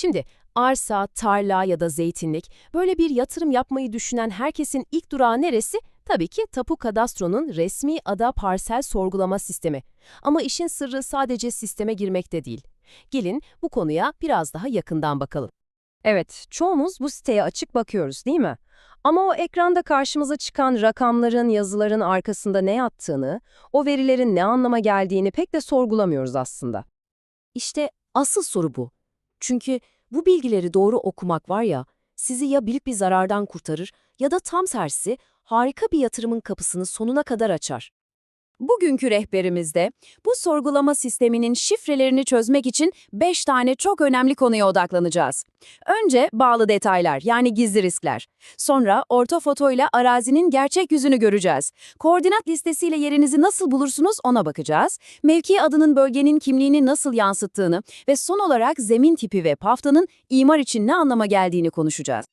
Şimdi arsa, tarla ya da zeytinlik böyle bir yatırım yapmayı düşünen herkesin ilk durağı neresi? Tabii ki Tapu Kadastro'nun resmi ada parsel sorgulama sistemi. Ama işin sırrı sadece sisteme girmekte değil. Gelin bu konuya biraz daha yakından bakalım. Evet, çoğumuz bu siteye açık bakıyoruz değil mi? Ama o ekranda karşımıza çıkan rakamların, yazıların arkasında ne yattığını, o verilerin ne anlama geldiğini pek de sorgulamıyoruz aslında. İşte asıl soru bu. Çünkü bu bilgileri doğru okumak var ya, sizi ya büyük bir zarardan kurtarır ya da tam tersi harika bir yatırımın kapısını sonuna kadar açar. Bugünkü rehberimizde bu sorgulama sisteminin şifrelerini çözmek için 5 tane çok önemli konuya odaklanacağız. Önce bağlı detaylar yani gizli riskler. Sonra ortofoto ile arazinin gerçek yüzünü göreceğiz. Koordinat listesiyle yerinizi nasıl bulursunuz ona bakacağız. Mevki adının bölgenin kimliğini nasıl yansıttığını ve son olarak zemin tipi ve paftanın imar için ne anlama geldiğini konuşacağız.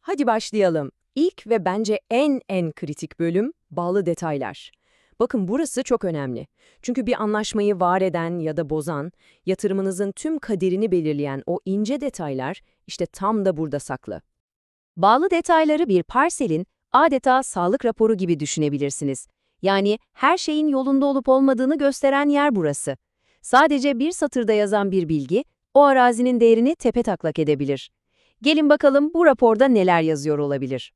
Hadi başlayalım. İlk ve bence en en kritik bölüm bağlı detaylar. Bakın burası çok önemli. Çünkü bir anlaşmayı var eden ya da bozan, yatırımınızın tüm kaderini belirleyen o ince detaylar işte tam da burada saklı. Bağlı detayları bir parselin adeta sağlık raporu gibi düşünebilirsiniz. Yani her şeyin yolunda olup olmadığını gösteren yer burası. Sadece bir satırda yazan bir bilgi o arazinin değerini tepetaklak edebilir. Gelin bakalım bu raporda neler yazıyor olabilir.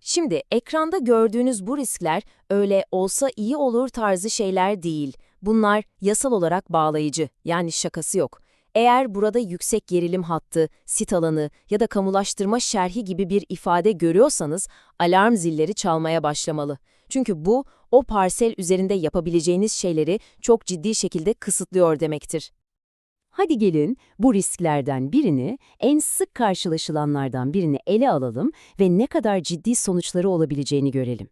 Şimdi ekranda gördüğünüz bu riskler öyle olsa iyi olur tarzı şeyler değil. Bunlar yasal olarak bağlayıcı, yani şakası yok. Eğer burada yüksek gerilim hattı, sit alanı ya da kamulaştırma şerhi gibi bir ifade görüyorsanız alarm zilleri çalmaya başlamalı. Çünkü bu o parsel üzerinde yapabileceğiniz şeyleri çok ciddi şekilde kısıtlıyor demektir. Hadi gelin bu risklerden birini, en sık karşılaşılanlardan birini ele alalım ve ne kadar ciddi sonuçları olabileceğini görelim.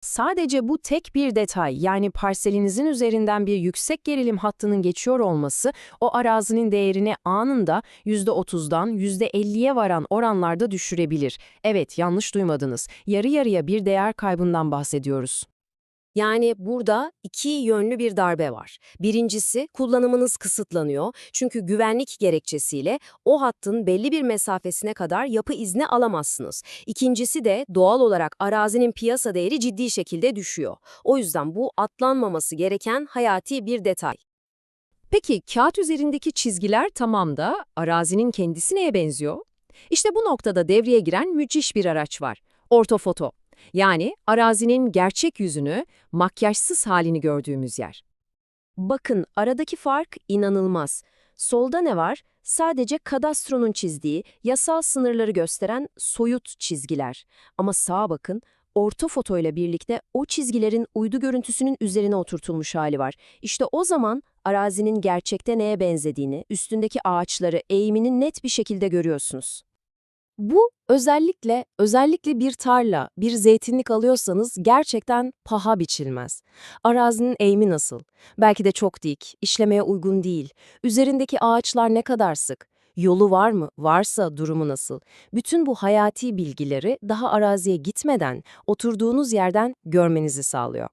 Sadece bu tek bir detay yani parselinizin üzerinden bir yüksek gerilim hattının geçiyor olması o arazinin değerini anında %30'dan %50'ye varan oranlarda düşürebilir. Evet yanlış duymadınız. Yarı yarıya bir değer kaybından bahsediyoruz. Yani burada iki yönlü bir darbe var. Birincisi kullanımınız kısıtlanıyor çünkü güvenlik gerekçesiyle o hattın belli bir mesafesine kadar yapı izni alamazsınız. İkincisi de doğal olarak arazinin piyasa değeri ciddi şekilde düşüyor. O yüzden bu atlanmaması gereken hayati bir detay. Peki kağıt üzerindeki çizgiler tamam da arazinin kendisi neye benziyor? İşte bu noktada devreye giren müthiş bir araç var. Ortofoto. Yani arazinin gerçek yüzünü, makyajsız halini gördüğümüz yer. Bakın aradaki fark inanılmaz. Solda ne var? Sadece kadastronun çizdiği, yasal sınırları gösteren soyut çizgiler. Ama sağa bakın, ortofoto ile birlikte o çizgilerin uydu görüntüsünün üzerine oturtulmuş hali var. İşte o zaman arazinin gerçekte neye benzediğini, üstündeki ağaçları, eğimini net bir şekilde görüyorsunuz. Bu özellikle özellikle bir tarla, bir zeytinlik alıyorsanız gerçekten paha biçilmez. Arazinin eğimi nasıl? Belki de çok dik, işlemeye uygun değil. Üzerindeki ağaçlar ne kadar sık? Yolu var mı? Varsa durumu nasıl? Bütün bu hayati bilgileri daha araziye gitmeden oturduğunuz yerden görmenizi sağlıyor.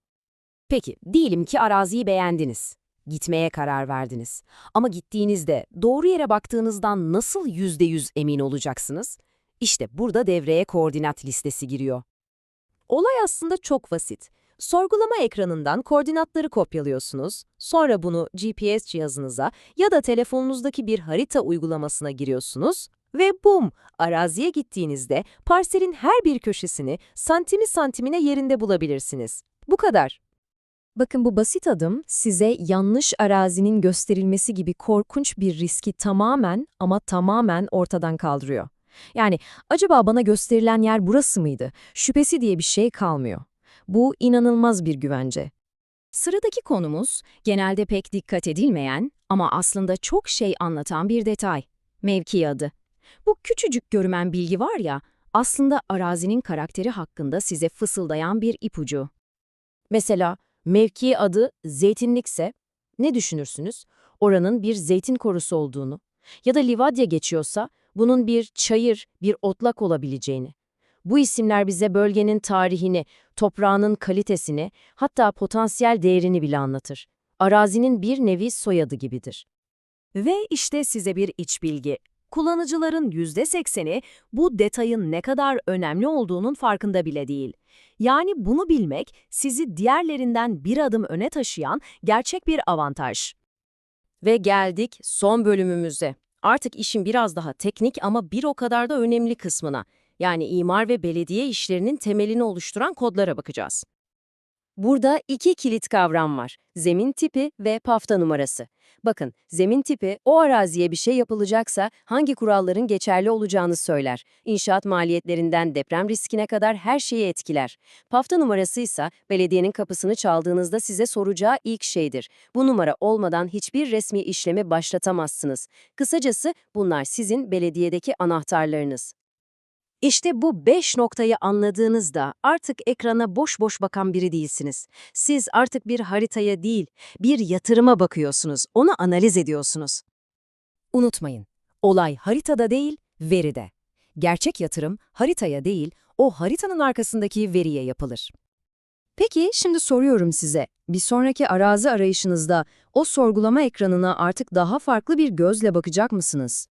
Peki, diyelim ki araziyi beğendiniz. Gitmeye karar verdiniz. Ama gittiğinizde doğru yere baktığınızdan nasıl %100 emin olacaksınız? İşte burada devreye koordinat listesi giriyor. Olay aslında çok basit. Sorgulama ekranından koordinatları kopyalıyorsunuz, sonra bunu GPS cihazınıza ya da telefonunuzdaki bir harita uygulamasına giriyorsunuz ve bum! Araziye gittiğinizde parselin her bir köşesini santimi santimine yerinde bulabilirsiniz. Bu kadar. Bakın bu basit adım size yanlış arazinin gösterilmesi gibi korkunç bir riski tamamen ama tamamen ortadan kaldırıyor. Yani acaba bana gösterilen yer burası mıydı? Şüphesi diye bir şey kalmıyor. Bu inanılmaz bir güvence. Sıradaki konumuz genelde pek dikkat edilmeyen ama aslında çok şey anlatan bir detay. Mevki adı. Bu küçücük görümen bilgi var ya, aslında arazinin karakteri hakkında size fısıldayan bir ipucu. Mesela mevki adı zeytinlikse ne düşünürsünüz? Oranın bir zeytin korusu olduğunu. Ya da livadya geçiyorsa bunun bir çayır, bir otlak olabileceğini. Bu isimler bize bölgenin tarihini, toprağının kalitesini, hatta potansiyel değerini bile anlatır. Arazinin bir nevi soyadı gibidir. Ve işte size bir iç bilgi. kullanıcıların %80'i bu detayın ne kadar önemli olduğunun farkında bile değil. Yani bunu bilmek sizi diğerlerinden bir adım öne taşıyan gerçek bir avantaj. Ve geldik son bölümümüze. Artık işin biraz daha teknik ama bir o kadar da önemli kısmına. Yani imar ve belediye işlerinin temelini oluşturan kodlara bakacağız. Burada iki kilit kavram var. Zemin tipi ve pafta numarası. Bakın, zemin tipi o araziye bir şey yapılacaksa hangi kuralların geçerli olacağını söyler. İnşaat maliyetlerinden deprem riskine kadar her şeyi etkiler. Pafta numarası ise belediyenin kapısını çaldığınızda size soracağı ilk şeydir. Bu numara olmadan hiçbir resmi işlemi başlatamazsınız. Kısacası bunlar sizin belediyedeki anahtarlarınız. İşte bu beş noktayı anladığınızda artık ekrana boş boş bakan biri değilsiniz. Siz artık bir haritaya değil, bir yatırıma bakıyorsunuz, onu analiz ediyorsunuz. Unutmayın, olay haritada değil, veride. Gerçek yatırım haritaya değil, o haritanın arkasındaki veriye yapılır. Peki şimdi soruyorum size. Bir sonraki arazi arayışınızda o sorgulama ekranına artık daha farklı bir gözle bakacak mısınız?